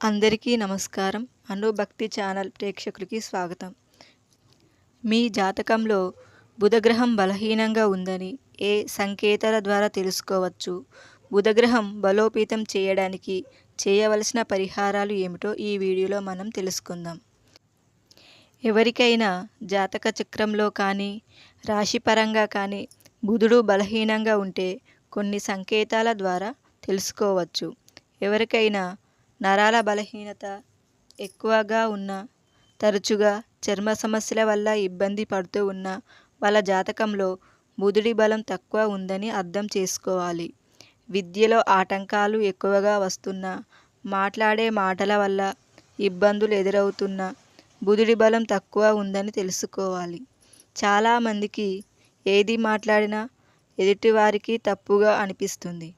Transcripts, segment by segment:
అందరికీ నమస్కారం. అనుభక్తి ఛానల్ ప్రేక్షకులకి స్వాగతం. మీ జాతకంలో బుధగ్రహం బలహీనంగా ఉందని ఏ సంకేతాల ద్వారా తెలుసుకోవచ్చు? బుధగ్రహం బలోపేతం చేయడానికి చేయవలసిన పరిహారాలు ఏమిటో ఈ వీడియోలో మనం తెలుసుకుందాం. ఎవరికైనా జాతక చక్రంలో కానీ రాశిపరంగా కానీ బుధుడు బలహీనంగా ఉంటే కొన్ని సంకేతాల ద్వారా తెలుసుకోవచ్చు. ఎవరికైనా నరాల బలహీనత ఎక్కువగా ఉన్న తరచుగా చర్మ సమస్యల వల్ల ఇబ్బంది పడుతూ ఉన్న వాళ్ళ జాతకంలో బుధుడి బలం తక్కువ ఉందని అర్థం చేసుకోవాలి. విద్యలో ఆటంకాలు ఎక్కువగా వస్తున్న మాట్లాడే మాటల వల్ల ఇబ్బందులు ఎదురవుతున్న బుధుడి బలం తక్కువ ఉందని తెలుసుకోవాలి. చాలామందికి ఏది మాట్లాడినా ఎదుటివారికి తప్పుగా అనిపిస్తుంది.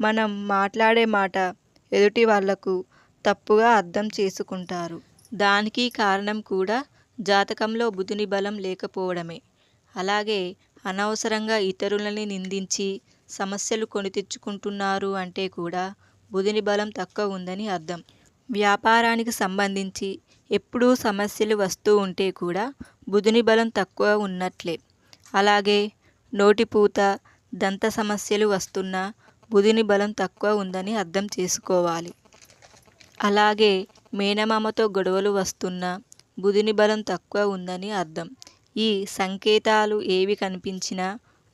మనం మాట్లాడే మాట ఎదుటి వాళ్ళకు తప్పుగా అర్థం చేసుకుంటారు. దానికి కారణం కూడా జాతకంలో బుధుని బలం లేకపోవడమే. అలాగే అనవసరంగా ఇతరులని నిందించి సమస్యలు కొని తెచ్చుకుంటున్నారు అంటే కూడా బుధుని బలం తక్కువ ఉందని అర్థం. వ్యాపారానికి సంబంధించి ఎప్పుడూ సమస్యలు వస్తూ ఉంటే కూడా బుధుని బలం తక్కువ ఉన్నట్లే. అలాగే నోటిపూత దంత సమస్యలు వస్తున్నా బుధుని బలం తక్కువ ఉందని అర్థం చేసుకోవాలి. అలాగే మేనమామతో గొడవలు వస్తున్నా బుధుని బలం తక్కువ ఉందని అర్థం. ఈ సంకేతాలు ఏవి కనిపించినా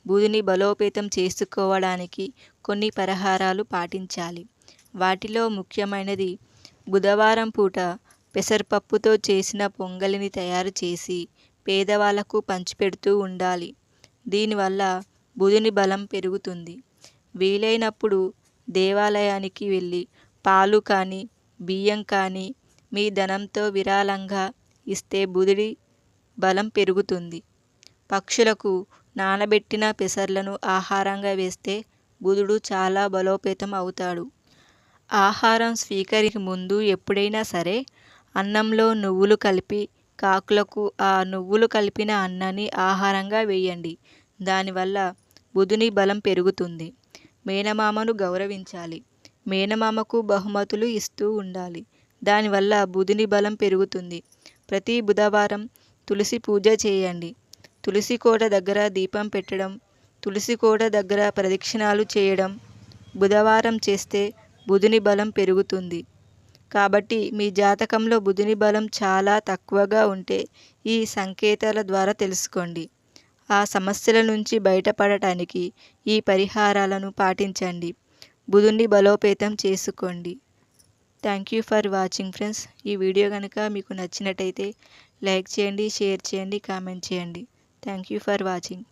బుధుని బలోపేతం చేసుకోవడానికి కొన్ని పరిహారాలు పాటించాలి. వాటిలో ముఖ్యమైనది బుధవారం పూట పెసరపప్పుతో చేసిన పొంగలిని తయారు చేసి పేదవాళ్ళకు పంచిపెడుతూ ఉండాలి. దీనివల్ల బుధుని బలం పెరుగుతుంది. వీలైనప్పుడు దేవాలయానికి వెళ్ళి పాలు కానీ బియ్యం కానీ మీ ధనంతో విరాళంగా ఇస్తే బుధుడి బలం పెరుగుతుంది. పక్షులకు నానబెట్టిన పెసర్లను ఆహారంగా వేస్తే బుధుడు చాలా బలోపేతం అవుతాడు. ఆహారం స్వీకరికి ముందు ఎప్పుడైనా సరే అన్నంలో నువ్వులు కలిపి కాకులకు ఆ నువ్వులు కలిపిన అన్నాన్ని ఆహారంగా వేయండి. దానివల్ల బుధుని బలం పెరుగుతుంది. మేనమామను గౌరవించాలి. మేనమామకు బహుమతులు ఇస్తూ ఉండాలి. దానివల్ల బుధుని బలం పెరుగుతుంది. ప్రతి బుధవారం తులసి పూజ చేయండి. తులసి కోట దగ్గర దీపం పెట్టడం తులసి కోట దగ్గర ప్రదక్షిణాలు చేయడం బుధవారం చేస్తే బుధుని బలం పెరుగుతుంది. కాబట్టి మీ జాతకంలో బుధుని బలం చాలా తక్కువగా ఉంటే ఈ సంకేతాల ద్వారా తెలుసుకోండి. ఆ సమస్యల నుంచి బయటపడటానికి ఈ పరిహారాలను పాటించండి. బుధుని బలోపేతం చేసుకోండి. Thank you for watching friends ఈ వీడియో కనుక మీకు నచ్చినట్టయితే లైక్ చేయండి షేర్ చేయండి కామెంట్ చేయండి. Thank you for watching